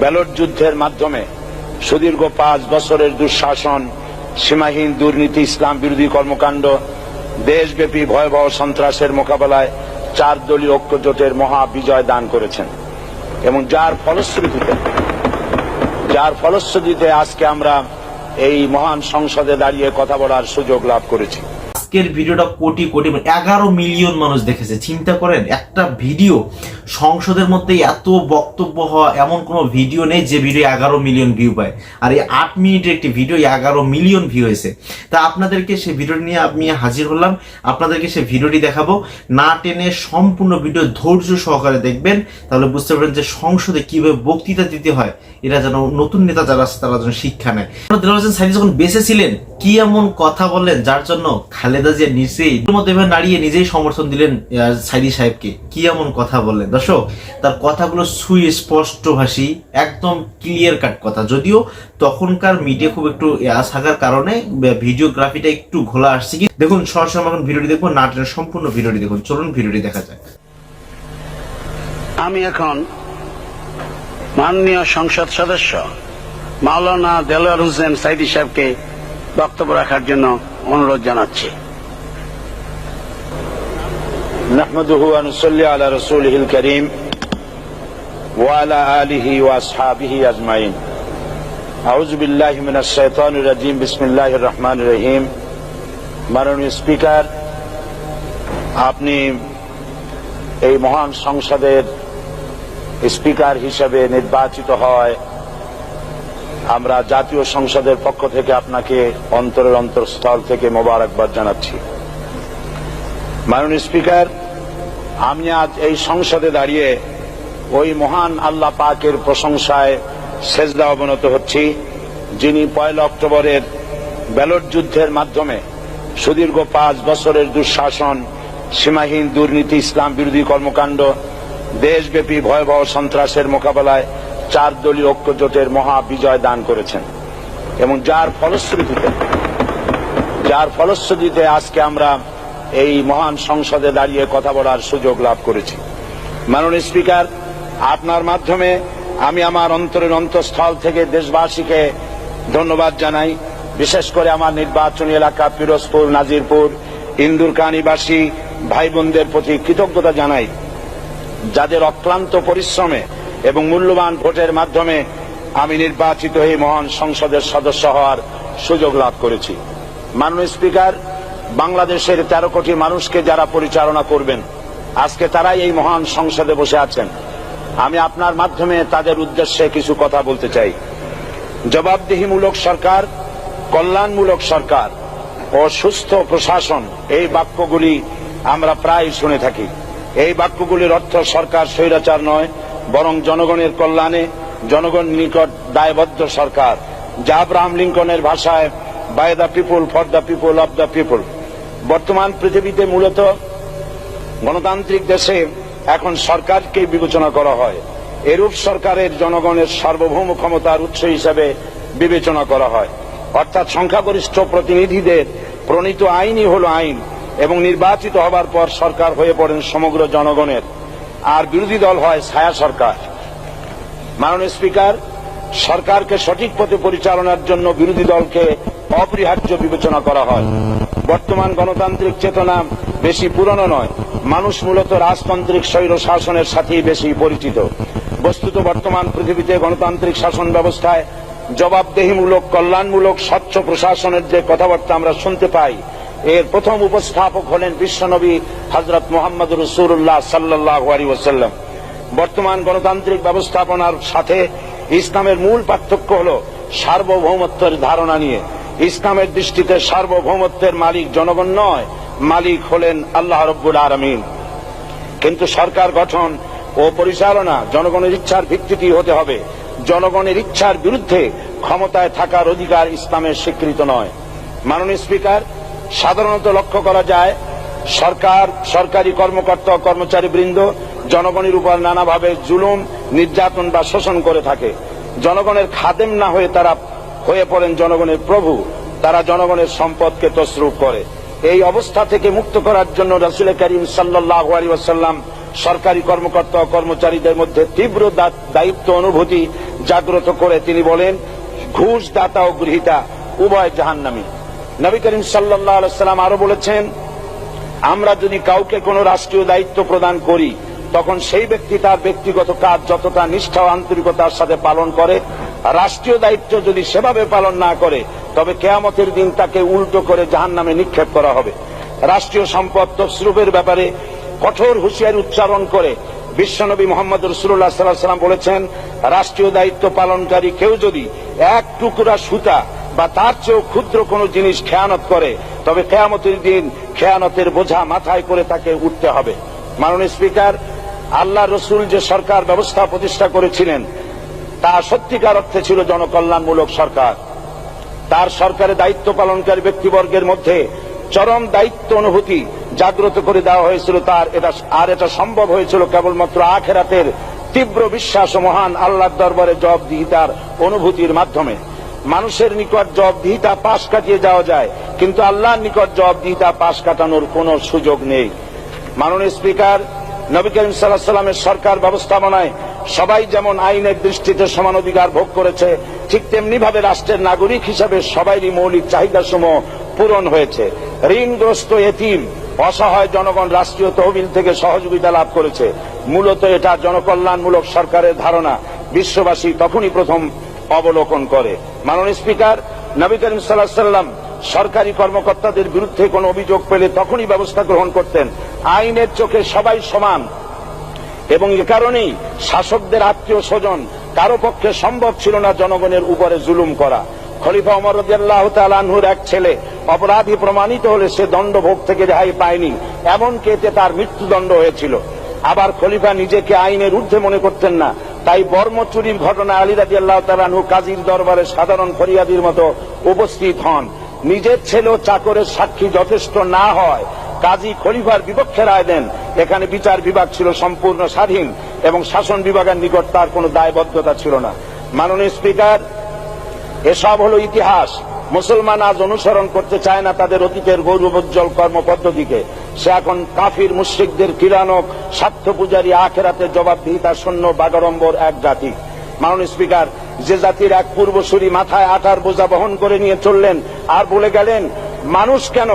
Ballot যুদ্ধের মাধ্যমে সুদীর্ঘ পাঁচ বছরের দুঃশাসন, সীমাহীন দুর্নীতি, ইসলাম বিরোধী কর্মকাণ্ড, দেশব্যাপী ভয়াবহ সন্ত্রাসের মোকাবেলায় চার দলীয় ঐক্যজোটের মহা বিজয় দান করেছেন। এবং যার ফলশ্রুতিতে যার ফলশ্রুতিতে আজকে আমরা এই মহান সংসদে দাঁড়িয়ে কথা বলার সুযোগ লাভ করেছি। আজকের ভিডিওটা কোটি কোটি মানে এগারো মিলিয়ন মানুষ দেখেছে। চিন্তা করেন, একটা ভিডিও সংসদের মধ্যে এত বক্তব্য হওয়া এমন কোনো ভিডিও নেই যে ভিডিও এগারো মিলিয়ন ভিউ পায়। আর এই আট মিনিটের একটি ভিডিও এগারো মিলিয়ন ভিউ হয়েছে। তা আপনাদেরকে সেই ভিডিওটি নিয়ে আমি হাজির হলাম। আপনাদেরকে সেই ভিডিওটি দেখাবো। না টেনে সম্পূর্ণ ভিডিও ধৈর্য সহকারে দেখবেন। তাহলে বুঝতে পারবেন যে সংসদে কীভাবে বক্তৃতা দিতে হয়। এরা যেন নতুন নেতা যারা আছে, তারা যেন শিক্ষা নেয়। হোসেন সাইদি যখন বেঁচে ছিলেন, কি এমন কথা বললেন যার জন্য খালেদা জিয়া নিজেই মধ্যে দাঁড়িয়ে নিজেই সমর্থন দিলেন সাইদি সাহেবকে। কি এমন কথা বললেন? দর্শক, তার কথাগুলো সুস্পষ্ট ভাষী, একদম ক্লিয়ার কাট কথা। যদিও তখনকার মিডিয়া খুব একটু থাকার কারণে ভিডিওগ্রাফিটা একটু ঘোলা আসছে কি দেখুন, সরাসরি এখন ভিডিওটি দেখব নাটের সম্পূর্ণ ভিডিওটি দেখুন। চলুন ভিডিওটি দেখা যাক। আমি এখন মাননীয় সংসদ সদস্য মাওলানা দেলোয়ার হোসেন সাইদি সাহেবকে বক্তব্য রাখার জন্য অনুরোধ জানাচ্ছি। نحمده ونصلي على رسوله الكريم وعلى آله وأصحابه أجمعين أعوذ بالله من الشيطان الرجيم بسم الله الرحمن الرحيم মাননীয় স্পিকার আপনি এই মহান সংসদের স্পিকার হিসেবে নির্বাচিত হয় আমরা জাতীয় সংসদের পক্ষ থেকে আপনাকে অন্তরের অন্তরস্থল থেকে মোবারকবাদ জানাচ্ছি মাননীয় স্পিকার আমি আজ এই সংসদে দাঁড়িয়ে ওই মহান আল্লাহ পাকের প্রশংসায় সেজদা অবনত হচ্ছি, যিনি পয়লা অক্টোবরের ব্যালট যুদ্ধের মাধ্যমে সুদীর্ঘ পাঁচ বছরের দুঃশাসন, সীমাহীন দুর্নীতি, ইসলাম বিরোধী কর্মকাণ্ড, দেশব্যাপী ভয়াবহ সন্ত্রাসের মোকাবেলায় চার দলীয় ঐক্যজোটের মহা বিজয় দান করেছেন। এবং যার ফলশ্রুতিতে যার ফলশ্রুতিতে আজকে আমরা এই মহান সংসদে দাঁড়িয়ে কথা বলার সুযোগ লাভ করেছি। মাননীয় স্পিকার, আপনার মাধ্যমে আমি আমার অন্তরের অন্তঃস্থল থেকে দেশবাসীকে ধন্যবাদ জানাই। বিশেষ করে আমার নির্বাচনী এলাকা পিরোজপুর, নাজিরপুর, ইন্দুরকানিবাসী ভাই বোনদের প্রতি কৃতজ্ঞতা জানাই। যাদের অক্লান্ত পরিশ্রমে এবং মূল্যবান ভোটের মাধ্যমে আমি নির্বাচিত হয়ে মহান সংসদের সদস্য হওয়ার সুযোগ লাভ করেছি। মাননীয় স্পিকার বাংলাদেশের তেরো কোটি মানুষকে যারা পরিচালনা করবেন, আজকে তারাই এই মহান সংসদে বসে আছেন। আমি আপনার মাধ্যমে তাদের উদ্দেশ্যে কিছু কথা বলতে চাই। জবাবদিহিমূলক সরকার, কল্যাণমূলক সরকার ও সুস্থ প্রশাসন, এই বাক্যগুলি আমরা প্রায় শুনে থাকি। এই বাক্যগুলির অর্থ সরকার স্বৈরাচার নয়, বরং জনগণের কল্যাণে, জনগণ নিকট দায়বদ্ধ সরকার। যা আব্রাহাম লিঙ্কনের ভাষায় by the people for the people of the people বর্তমান পৃথিবীতে মূলত গণতান্ত্রিক দেশে এখন সরকারকে বিবেচনা করা হয়। এরূপ সরকারের জনগণের সার্বভৌম ক্ষমতার উৎস হিসেবে বিবেচনা করা হয়। অর্থাৎ সংখ্যাগরিষ্ঠ প্রতিনিধিদের প্রণীত আইনই হল আইন এবং নির্বাচিত হবার পর সরকার হয়ে পড়েন সমগ্র জনগণের। আর বিরোধী দল হয় ছায়া সরকার। মাননীয় স্পিকার, সরকারকে সঠিক পথে পরিচালনার জন্য বিরোধী দলকে অপরিহার্য বিবেচনা করা হয়। বর্তমান গণতান্ত্রিক চেতনা বেশি পুরনো নয়। মানুষ মূলত রাজতান্ত্রিক স্বৈর শাসনের সাথেই বেশি পরিচিত। বস্তুত বর্তমান পৃথিবীতে গণতান্ত্রিক শাসন ব্যবস্থায় জবাবদেহিমূলক, কল্যাণমূলক, স্বচ্ছ প্রশাসনের যে কথাবার্তা আমরা শুনতে পাই, এর প্রথম উপস্থাপক হলেন বিশ্বনবী হজরত মোহাম্মদ রসুল্লাহ সাল্লাহ আলী ওসাল্লাম বর্তমান গণতান্ত্রিক ব্যবস্থাপনার সাথে ইসলামের মূল পার্থক্য হল সার্বভৌমত্বের ধারণা নিয়ে। ইসলামের দৃষ্টিতে সার্বভৌমত্বের মালিক জনগণ নয়, মালিক হলেন আল্লাহ রব্বুল আলমিন। কিন্তু সরকার গঠন ও পরিচালনা জনগণের ইচ্ছার ভিত্তিতে হতে হবে। জনগণের ইচ্ছার বিরুদ্ধে ক্ষমতায় থাকার অধিকার ইসলামের স্বীকৃত নয়। মাননীয় স্পিকার, সাধারণত লক্ষ্য করা যায়, সরকার, সরকারি কর্মকর্তা কর্মচারী বৃন্দ জনগণের উপর নানাভাবে জুলুম, নির্যাতন বা শোষণ করে থাকে। জনগণের খাদেম না হয়ে তারা হয়ে পড়েন জনগণের প্রভু। তারা জনগণের সম্পদকে তসরুপ করে। এই অবস্থা থেকে মুক্ত করার জন্য রসুল করিম সাল্লাহ আলী ওয়াসাল্লাম সরকারি কর্মকর্তা ও কর্মচারীদের মধ্যে তীব্র দায়িত্ব, অনুভূতি জাগ্রত করে তিনি বলেন ঘুষ দাতা ও গৃহীতা, উভয় জাহান্নামী। নবী করিম সাল্লাহ সাল্লাম আরও বলেছেন, আমরা যদি কাউকে কোনো রাষ্ট্রীয় দায়িত্ব প্রদান করি, তখন সেই ব্যক্তি তার ব্যক্তিগত কাজ যতটা নিষ্ঠা ও আন্তরিকতার সাথে পালন করে রাষ্ট্রীয় দায়িত্ব যদি সেভাবে পালন না করে, তবে কেয়ামতের দিন তাকে উল্টো করে জাহান নামে নিক্ষেপ করা হবে। রাষ্ট্রীয় সম্পদ তসরুপের ব্যাপারে কঠোর হুঁশিয়ারি উচ্চারণ করে বিশ্বনবী মোহাম্মদ রসুল্লাহ সাল্লাহ সাল্লাম বলেছেন, রাষ্ট্রীয় দায়িত্ব পালনকারী কেউ যদি এক টুকরা সুতা বা তার চেয়েও ক্ষুদ্র কোনো জিনিস খেয়ানত করে, তবে কেয়ামতের দিন খেয়ানতের বোঝা মাথায় করে তাকে উঠতে হবে। মাননীয় স্পিকার, আল্লাহ রসুল যে সরকার ব্যবস্থা প্রতিষ্ঠা করেছিলেন তা সত্যিকার অর্থে ছিল জনকল্যাণমূলক সরকার। তার সরকারের দায়িত্ব পালনকারী ব্যক্তিবর্গের মধ্যে চরম দায়িত্ব অনুভূতি জাগ্রত করে দেওয়া হয়েছিল তার। এটা আর এটা সম্ভব হয়েছিল কেবলমাত্র আখেরাতের তীব্র বিশ্বাস ও মহান আল্লাহর দরবারে জবাবদিহিতার অনুভূতির মাধ্যমে। মানুষের নিকট জবাবদিহিতা পাশ কাটিয়ে যাওয়া যায়, কিন্তু আল্লাহর নিকট জবাবদিহিতা পাশ কাটানোর কোনো সুযোগ নেই। মাননীয় স্পিকার, নবী করিম সাল্লাহ সাল্লামের সরকার ব্যবস্থাপনায় সবাই যেমন আইনের দৃষ্টিতে সমান অধিকার ভোগ করেছে, ঠিক তেমনি ভাবে রাষ্ট্রের নাগরিক হিসাবে সবাইরই মৌলিক চাহিদাসমূহ পূরণ হয়েছে। ঋণগ্রস্ত এতিম, অসহায় জনগণ রাষ্ট্রীয় তহবিল থেকে সহযোগিতা লাভ করেছে। মূলত এটা জনকল্যাণমূলক সরকারের ধারণা। বিশ্ববাসী তখনই প্রথম অবলোকন করে। মাননীয় স্পিকার, নবী করিম সাল্লাহ সাল্লাম সরকারি কর্মকর্তাদের বিরুদ্ধে কোনো অভিযোগ পেলে তখনই ব্যবস্থা গ্রহণ করতেন। আইনের চোখে সবাই সমান। এবং এ কারণেই শাসকদের আত্মীয় স্বজন কারও পক্ষে সম্ভব ছিল না জনগণের উপরে জুলুম করা। খলিফা রাদিয়াল্লাহ তাআলাহুর এক ছেলে অপরাধী প্রমাণিত হলে সে দণ্ডভোগ থেকে রেহাই পায়নি, এমনকি এতে তার মৃত্যুদণ্ড হয়েছিল। আবার খলিফা নিজেকে আইনের ঊর্ধ্বে মনে করতেন না, তাই বর্ম চুরির ঘটনা আলী রাজি আল্লাহ তালানহু কাজীর দরবারে সাধারণ ফরিয়াদির মতো উপস্থিত হন। নিজের ছেলে চাকরের সাক্ষী যথেষ্ট না হয় কাজী খলিফার বিপক্ষে রায় দেন। এখানে বিচার বিভাগ ছিল সম্পূর্ণ স্বাধীন এবং শাসন বিভাগের নিকট তার কোনো দায়বদ্ধতা ছিল না। মাননীয় স্পিকার, এসব হলো ইতিহাস। মুসলমান আজ অনুসরণ করতে চায় না তাদের অতীতের গৌরবোজ্জ্বল কর্মপদ্ধতিকে। সে এখন কাফির মুশ্রিকদের কিরানক স্বার্থ পূজারী আখেরাতে জবাবদিহিতা শূন্য বাগড়ম্বর এক জাতি। মাননীয় স্পিকার, যে জাতির এক পূর্বসূরি মাথায় আটার বোঝা বহন করে নিয়ে চললেন, আর বলে গেলেন, মানুষ কেন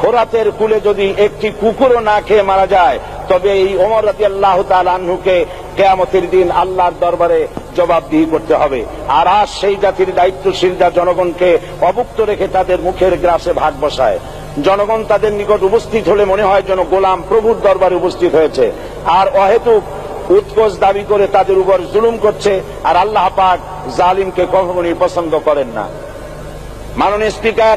ফোরাতের কুলে যদি একটি কুকুরও না খেয়ে মারা যায়, তবে এই ওমর রাজি আল্লাহ আনহুকে কেয়ামতের দিন আল্লাহর দরবারে জবাবদিহি করতে হবে। আর আজ সেই জাতির দায়িত্বশীলরা জনগণকে অভুক্ত রেখে তাদের মুখের গ্রাসে ভাগ বসায়। জনগণ তাদের নিকট উপস্থিত হলে মনে হয় যেন গোলাম প্রভুর দরবারে উপস্থিত হয়েছে। আর অহেতুক উৎকোচ দাবি করে তাদের উপর জুলুম করছে, আর আল্লাহ পাক জালিমকে কখনোই পছন্দ করেন না। মাননীয় স্পিকার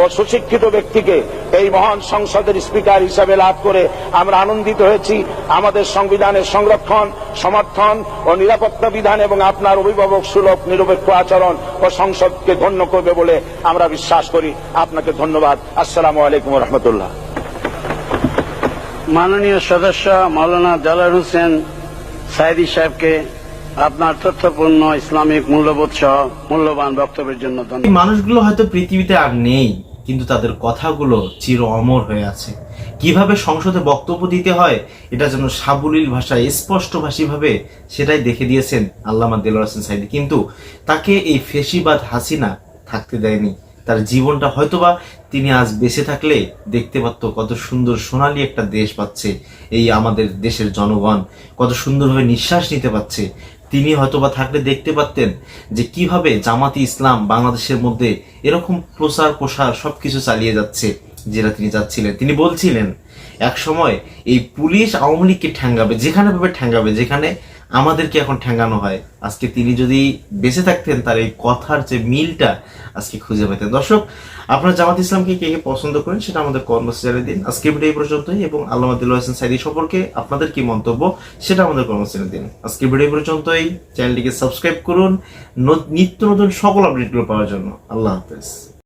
ও সুশিক্ষিত ব্যক্তিকে এই মহান সংসদের স্পিকার হিসাবে লাভ করে আমরা আনন্দিত হয়েছি। আমাদের সংবিধানের সংরক্ষণ, সমর্থন ও নিরাপত্তা বিধান এবং আপনার অভিভাবক সুলভ, নিরপেক্ষ আচরণ ও সংসদকে ধন্য করবে বলে আমরা বিশ্বাস করি। আপনাকে ধন্যবাদ। আসসালামু আলাইকুম রহমতুল্লাহ মাননীয় সদস্য মাওলানা জালাল হোসেন সাইদি সাহেবকে আপনার তথ্যপূর্ণ ইসলামিক মূল্যবোধ সহ মূল্যবান বক্তব্যের জন্য এই মানুষগুলো হয়তো পৃথিবীতে আর নেই, কিন্তু তাদের কথাগুলো চির অমর হয়ে আছে। কীভাবে সংসদে বক্তব্য দিতে হয়, এটা যেন সাবলীল ভাষায় স্পষ্টভাষী ভাবে সেটাই দেখে দিয়েছেন আল্লামা দেলোয়ার হোসেন সাইদি। কিন্তু তাকে এই ফেসিবাদ হাসিনা থাকতে দেয়নি। তার জীবনটা হয়তোবা তিনি আজ বেঁচে থাকলে দেখতে পারতো কত সুন্দর সোনালী একটা দেশ পাচ্ছে, এই আমাদের দেশের জনগণ। কত সুন্দরভাবে নিঃশ্বাস নিতে পারছে তিনি হয়তোবা থাকলে দেখতে পারতেন যে কীভাবে জামাতি ইসলাম বাংলাদেশের মধ্যে এরকম প্রচার প্রসার সবকিছু চালিয়ে যাচ্ছে যেটা তিনি যাচ্ছিলেন তিনি বলছিলেন এক সময় এই পুলিশ আওয়ামী লীগকে ঠ্যাঙ্গাবে, যেখানে ভাবে ঠ্যাঙ্গাবে, যেখানে আমাদেরকে এখন ঠ্যাঙ্গানো হয়। আজকে তিনি যদি বেঁচে থাকতেন, তার এই কথার যে মিলটা আজকে খুঁজে পেতেন। দর্শক, আপনারা জামাত ইসলামকে কে কে পছন্দ করেন সেটা আমাদের কর্মসূচি দিন। আজকে ভিডিও এই পর্যন্তই এবং আল্লাহ দিল হোসেন সাইদি সম্পর্কে আপনাদের কি মন্তব্য সেটা আমাদের কর্মসূচি দিন। আজকে ভিডিও পর্যন্তই। চ্যানেলটিকে সাবস্ক্রাইব করুন। নিত্য নতুন সকল আপডেটগুলো পাওয়ার জন্য। আল্লাহ হাফেজ।